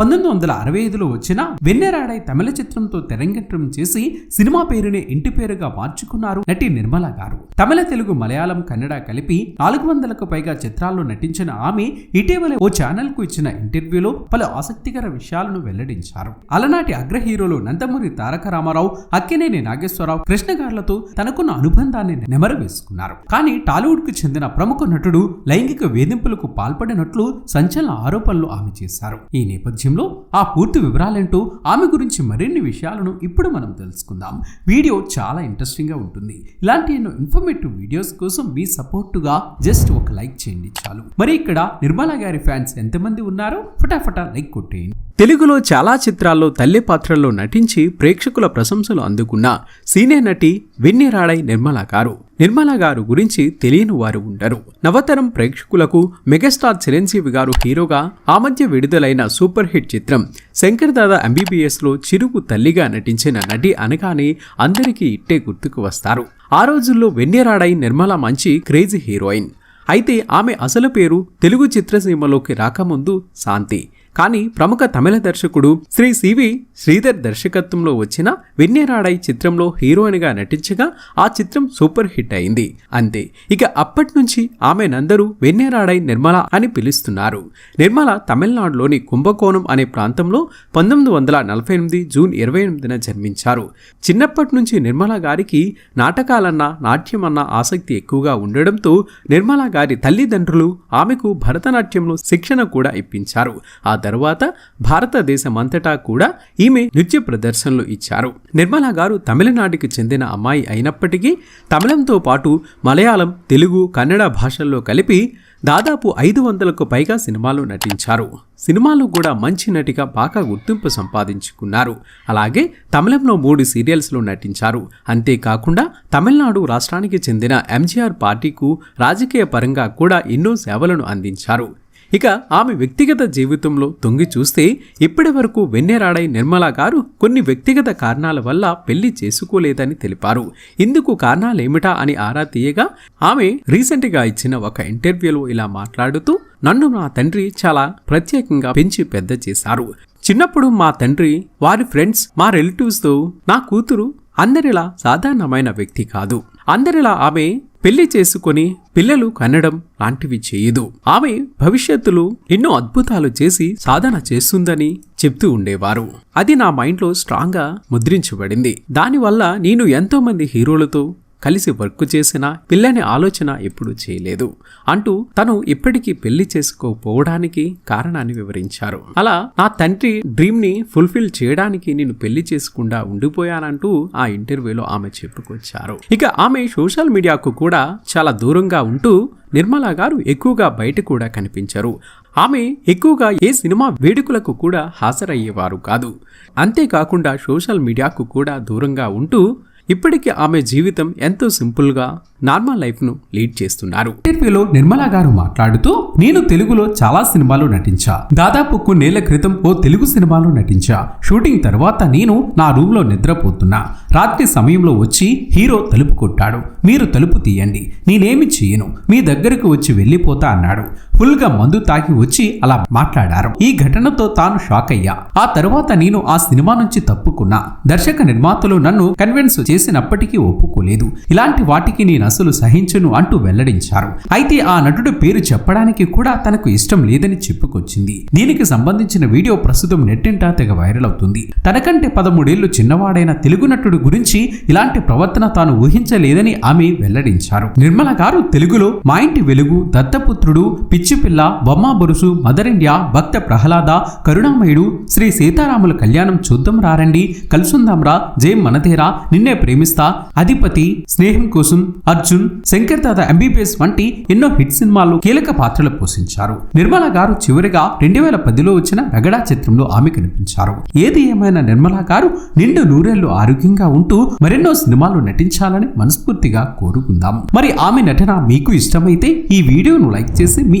పంతొమ్మిది వందల అరవై ఐదులో వచ్చిన వెన్నెరాడై తమిళ చిత్రంతో తెరంగేట్రం చేసి సినిమా పేరుని ఇంటి పేరుగా మార్చుకున్నారు నటి నిర్మల గారు. తమిళ తెలుగు మలయాళం కన్నడ కలిపి నాలుగు వందలకు పైగా చిత్రాల్లో నటించిన ఆమె ఇటీవల ఓ ఛానల్కు ఇచ్చిన ఇంటర్వ్యూలో పలు ఆసక్తికర విషయాలను వెల్లడించారు. అలనాటి అగ్ర హీరోలు నందమూరి తారక రామారావు అక్కినేని నాగేశ్వరరావు కృష్ణ గారులతో తనకున్న అనుబంధాన్ని నెమరు వేసుకున్నారు. కానీ టాలీవుడ్కు చెందిన ప్రముఖ నటుడు లైంగిక వేధింపులకు పాల్పడినట్లు సంచలన ఆరోపణలు ఆమె చేశారు. ఈ నేపథ్యంలో ఆ పూర్తి వివరాలేంటో ఆమె గురించి మరిన్ని విషయాలను ఇప్పుడు మనం తెలుసుకుందాం. వీడియో చాలా ఇంట్రెస్టింగ్గా ఉంటుంది. ఇలాంటి ఎన్నో ఇన్ఫర్మేటివ్ వీడియోస్ కోసం మీ సపోర్టుగా జస్ట్ ఒక లైక్ చేయండి చాలు. మరి ఇక్కడ నిర్మలా గారి ఫ్యాన్స్ ఎంతమంది ఉన్నారో ఫటాఫటా లైక్ కొట్టేయండి. తెలుగులో చాలా చిత్రాల్లో తల్లి పాత్రల్లో నటించి ప్రేక్షకుల ప్రశంసలు అందుకున్న సీనియర్ నటి వెన్నెరాడై నిర్మల గారు. నిర్మల గారు గురించి తెలియని వారు ఉండరు. నవతరం ప్రేక్షకులకు మెగాస్టార్ చిరంజీవి గారు హీరోగా ఆ మధ్య విడుదలైన సూపర్ హిట్ చిత్రం శంకర్ దాదా ఎంబీబీఎస్లో చిరుకు తల్లిగా నటించిన నటి అనగానే అందరికీ ఇట్టే గుర్తుకు వస్తారు. ఆ రోజుల్లో వెన్నెరాడై నిర్మల మంచి క్రేజీ హీరోయిన్. అయితే ఆమె అసలు పేరు తెలుగు చిత్రసీమలోకి రాకముందు శాంతి. కానీ ప్రముఖ తమిళ దర్శకుడు శ్రీ సివి శ్రీధర్ దర్శకత్వంలో వచ్చిన వెన్నెరాడై చిత్రంలో హీరోయిన్గా నటించగా ఆ చిత్రం సూపర్ హిట్ అయింది. అంతే ఇక అప్పటి నుంచి ఆమెనందరూ వెన్నెరాడై నిర్మల అని పిలుస్తున్నారు. నిర్మల తమిళనాడులోని కుంభకోణం అనే ప్రాంతంలో పంతొమ్మిది వందల నలభై ఎనిమిది జూన్ ఇరవై ఎనిమిదిన జన్మించారు. చిన్నప్పటి నుంచి నిర్మల గారికి నాటకాలన్నా నాట్యమన్నా ఆసక్తి ఎక్కువగా ఉండడంతో నిర్మల గారి తల్లిదండ్రులు ఆమెకు భరతనాట్యంలో శిక్షణ కూడా ఇప్పించారు. ఆ తర్వాత భారతదేశమంతటా కూడా ఈమె నృత్య ప్రదర్శనలు ఇచ్చారు. నిర్మల గారు తమిళనాడుకి చెందిన అమ్మాయి అయినప్పటికీ తమిళంతో పాటు మలయాళం తెలుగు కన్నడ భాషల్లో కలిపి దాదాపు ఐదు వందలకు పైగా సినిమాలు నటించారు. సినిమాలు కూడా మంచి నటిగా బాగా గుర్తింపు సంపాదించుకున్నారు. అలాగే తమిళంలో మూడు సీరియల్స్లో నటించారు. అంతేకాకుండా తమిళనాడు రాష్ట్రానికి చెందిన ఎంజీఆర్ పార్టీకు రాజకీయ పరంగా కూడా ఎన్నో సేవలను అందించారు. ఇక ఆమె వ్యక్తిగత జీవితంలో తొంగి చూస్తే ఇప్పటి వరకు వెన్నెరాడై నిర్మల గారు కొన్ని వ్యక్తిగత కారణాల వల్ల పెళ్ళి చేసుకోలేదని తెలిపారు. ఇందుకు కారణాలేమిటా అని ఆరా తీయగా ఆమె రీసెంట్గా ఇచ్చిన ఒక ఇంటర్వ్యూలో ఇలా మాట్లాడుతూ నన్ను నా తండ్రి చాలా ప్రత్యేకంగా పెంచి పెద్ద చేశారు. చిన్నప్పుడు మా తండ్రి వారి ఫ్రెండ్స్ మా రిలేటివ్స్తో నా కూతురు అందరిలా సాధారణమైన వ్యక్తి కాదు. అందరిలా ఆమె పెళ్ళి చేసుకొని పిల్లలు కనడం లాంటివి చేయదు. ఆమె భవిష్యత్తులో ఎన్నో అద్భుతాలు చేసి సాధన చేస్తుందని చెప్తూ ఉండేవారు. అది నా మైండ్లో స్ట్రాంగ్గా ముద్రించబడింది. దానివల్ల నేను ఎంతో మంది హీరోలతో కలిసి వర్క్ చేసినా పిల్లని ఆలోచన ఎప్పుడూ చేయలేదు. అంటూ తను ఇప్పటికీ పెళ్ళి చేసుకోకపోవడానికి కారణాన్ని వివరించారు. అలా నా తండ్రి డ్రీమ్ని ఫుల్ఫిల్ చేయడానికి నేను పెళ్ళి చేసుకుండా ఉండిపోయానంటూ ఆ ఇంటర్వ్యూలో ఆమె చెప్పుకొచ్చారు. ఇక ఆమె సోషల్ మీడియాకు కూడా చాలా దూరంగా ఉంటూ నిర్మల గారు ఎక్కువగా బయట కూడా కనిపించరు. ఆమె ఎక్కువగా ఏ సినిమా వేడుకలకు కూడా హాజరయ్యేవారు కాదు. అంతేకాకుండా సోషల్ మీడియాకు కూడా దూరంగా ఉంటూ ఇప్పటికీ ఆమె జీవితం ఎంతో సింపుల్గా నార్మల్ లైఫ్ను లీడ్ చేస్తున్నారు. ఇంటర్వ్యూలో నిర్మలా గారు మాట్లాడుతూ నేను తెలుగులో చాలా సినిమాలు నటించా. దాదాపు కొన్నేళ్ళ క్రితం ఓ తెలుగు సినిమాలో నటించా. షూటింగ్ తర్వాత నేను నా రూమ్లో నిద్రపోతున్నా. రాత్రి సమయంలో వచ్చి హీరో తలుపు కొట్టాడు. మీరు తలుపు తీయండి. నేనేమి చేయను. మీ దగ్గరకు వచ్చి వెళ్ళిపోతా అన్నాడు. ఫుల్గా మందు తాగి వచ్చి అలా మాట్లాడారు. ఈ ఘటనతో తాను షాక్ అయ్యా. ఆ తర్వాత నేను ఆ సినిమా నుంచి తప్పుకున్నా. దర్శక నిర్మాతలు నన్ను కన్విన్స్ చేసినప్పటికీ ఒప్పుకోలేదు. ఇలాంటి వాటికి నేను అసలు సహించను అంటూ వెల్లడించారు. అయితే ఆ నటుడు పేరు చెప్పడానికి కూడా తనకు ఇష్టం లేదని చెప్పుకొచ్చింది. దీనికి సంబంధించిన వీడియో ప్రస్తుతం నెట్టింటా తెగ వైరల్ అవుతుంది. తనకంటే పదమూడేళ్ళు చిన్నవాడైన తెలుగు నటుడు గురించి ఇలాంటి ప్రవర్తన తాను ఊహించలేదని ఆమె వెల్లడించారు. నిర్మల గారు తెలుగులో మా ఇంటి వెలుగు దత్తపుత్రుడు పిచ్చిపిల్ల బొమ్మ బొరుసు మదర్ ఇండియా భక్త ప్రహ్లాద కరుణామయుడు శ్రీ సీతారాముల కళ్యాణం చూద్దాం రారండి. కలుసుందాంరా జై మనతేరా నిన్నే ప్రేమిస్తా. అధిపతి స్నేహం కోసం అర్జున్ శంకర్ దాదా ఎంబీబీఎస్ వంటి ఎన్నో హిట్ సినిమాలు కీలక పాత్రలు పోషించారు. నిర్మల గారు చివరిగా రెండు వేల పదిలో వచ్చిన రగడా చిత్రంలో ఆమె కనిపించారు. ఏది ఏమైనా నిర్మల గారు నిండు నూరేళ్ళు ఆరోగ్యంగా ఉంటూ మరెన్నో సినిమాలు నటించాలని మనస్ఫూర్తిగా కోరుకుందాం. మరి ఆమె నటన మీకు ఇష్టమైతే ఈ వీడియోను లైక్ చేసి మీ